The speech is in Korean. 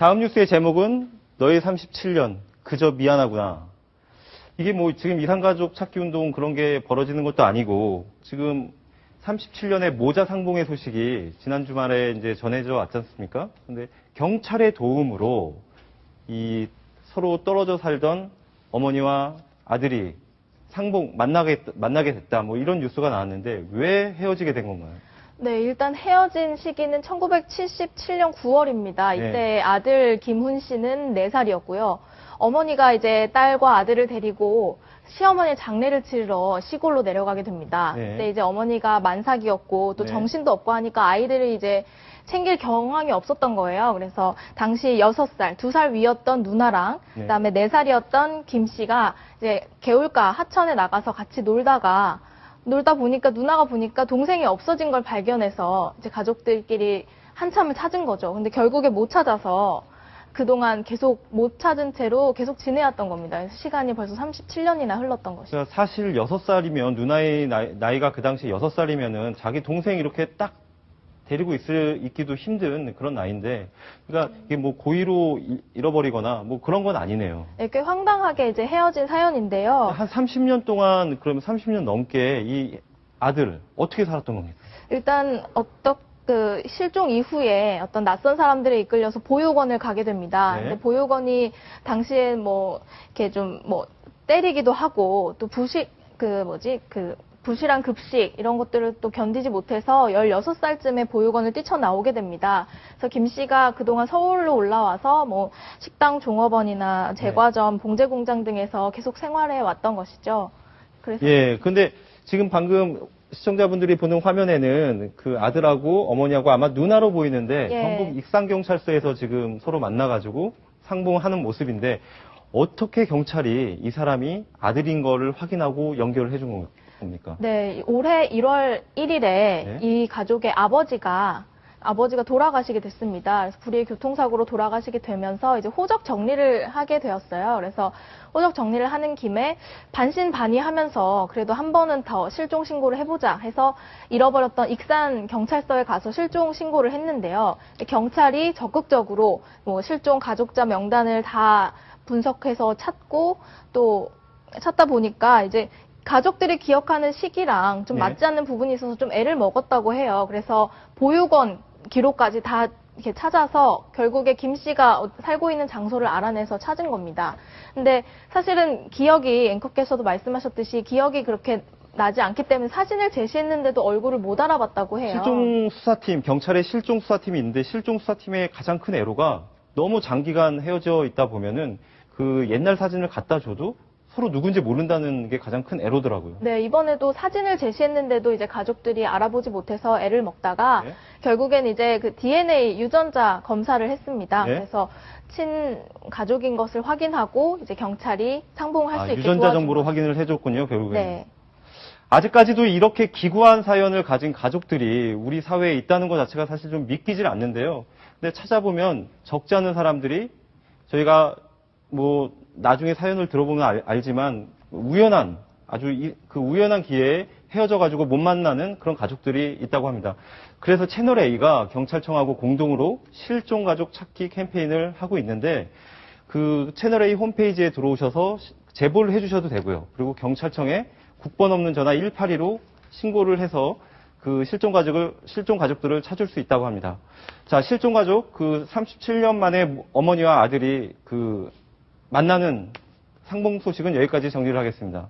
다음 뉴스의 제목은 너의 37년 그저 미안하구나. 이게 뭐 지금 이산가족 찾기 운동 그런 게 벌어지는 것도 아니고 지금 37년의 모자 상봉의 소식이 지난 주말에 이제 전해져 왔지 않습니까? 근데 경찰의 도움으로 이 서로 떨어져 살던 어머니와 아들이 상봉 만나게 만나게 됐다. 뭐 이런 뉴스가 나왔는데 왜 헤어지게 된 건가요? 네, 일단 헤어진 시기는 1977년 9월입니다. 이때 네. 아들 김훈 씨는 4살이었고요. 어머니가 이제 딸과 아들을 데리고 시어머니 장례를 치르러 시골로 내려가게 됩니다. 네. 그때 이제 어머니가 만삭이었고 또 네. 정신도 없고 하니까 아이들을 이제 챙길 경황이 없었던 거예요. 그래서 당시 6살, 2살 위였던 누나랑 네. 그다음에 4살이었던 김 씨가 이제 개울가 하천에 나가서 같이 놀다가 놀다 보니까 누나가 보니까 동생이 없어진 걸 발견해서 이제 가족들끼리 한참을 찾은 거죠. 근데 결국에 못 찾아서 그동안 계속 못 찾은 채로 계속 지내왔던 겁니다. 시간이 벌써 37년이나 흘렀던 것이죠. 사실 6살이면 누나의 나이, 나이가 그 당시 6살이면은 자기 동생 이렇게 딱 데리고 있을, 있기도 힘든 그런 나이인데, 그러니까 이게 뭐 고의로 이- 잃어버리거나 뭐 그런 건 아니네요. 네, 꽤 황당하게 이제 헤어진 사연인데요. 한 30년 동안, 그러면 30년 넘게 이 아들 어떻게 살았던 겁니까? 일단 어떤 그 실종 이후에 어떤 낯선 사람들에 이끌려서 보육원을 가게 됩니다. 네. 근데 보육원이 당시에 뭐 이렇게 좀 뭐 때리기도 하고 또 부식 그 뭐지 그 부실한 급식 이런 것들을 또 견디지 못해서 16살쯤에 보육원을 뛰쳐나오게 됩니다. 그래서 김 씨가 그동안 서울로 올라와서 뭐 식당 종업원이나 제과점, 봉제 공장 등에서 계속 생활해 왔던 것이죠. 그래서 예, 근데 지금 방금 시청자분들이 보는 화면에는 그 아들하고 어머니하고 아마 누나로 보이는데 예. 경북 익산경찰서에서 지금 서로 만나가지고 상봉하는 모습인데 어떻게 경찰이 이 사람이 아들인 거를 확인하고 연결을 해준 겁니까? 네, 올해 1월 1일에 네. 이 가족의 아버지가 아버지가 돌아가시게 됐습니다. 그래서 불의 교통사고로 돌아가시게 되면서 이제 호적 정리를 하게 되었어요. 그래서 호적 정리를 하는 김에 반신반의하면서 그래도 한 번은 더 실종 신고를 해보자 해서 잃어버렸던 익산 경찰서에 가서 실종 신고를 했는데요. 경찰이 적극적으로 뭐 실종 가족자 명단을 다 분석해서 찾고 또 찾다 보니까 이제 가족들이 기억하는 시기랑 좀 네. 맞지 않는 부분이 있어서 좀 애를 먹었다고 해요. 그래서 보육원 기록까지 다 이렇게 찾아서 결국에 김 씨가 어- 살고 있는 장소를 알아내서 찾은 겁니다. 근데 사실은 기억이 앵커께서도 말씀하셨듯이 기억이 그렇게 나지 않기 때문에 사진을 제시했는데도 얼굴을 못 알아봤다고 해요. 실종 수사팀, 경찰의 실종 수사팀이 있는데 실종 수사팀의 가장 큰 애로가 너무 장기간 헤어져 있다 보면은 그 옛날 사진을 갖다 줘도 서로 누군지 모른다는 게 가장 큰 애로더라고요. 네, 이번에도 사진을 제시했는데도 이제 가족들이 알아보지 못해서 애를 먹다가 네. 결국엔 이제 그 DNA 유전자 검사를 했습니다. 네. 그래서 친 가족인 것을 확인하고 이제 경찰이 상봉할 아, 수 있게 유전자 정보로. 확인을 해줬군요, 결국에. 네. 아직까지도 이렇게 기구한 사연을 가진 가족들이 우리 사회에 있다는 것 자체가 사실 좀 믿기질 않는데요. 근데 찾아보면 적지 않은 사람들이 저희가 뭐 나중에 사연을 들어보면 알, 알지만 우연한 아주 이- 그 우연한 기회에 헤어져 가지고 못 만나는 그런 가족들이 있다고 합니다. 그래서 채널 A가 경찰청하고 공동으로 실종 가족 찾기 캠페인을 하고 있는데 그 채널 A 홈페이지에 들어오셔서 시- 제보를 해주셔도 되고요. 그리고 경찰청에 국번 없는 전화 182로 신고를 해서 그 실종 가족을 실종 가족들을 찾을 수 있다고 합니다. 자, 실종 가족 그 37년 만에 어머니와 아들이 그 만나는 상봉 소식은 여기까지 정리를 하겠습니다.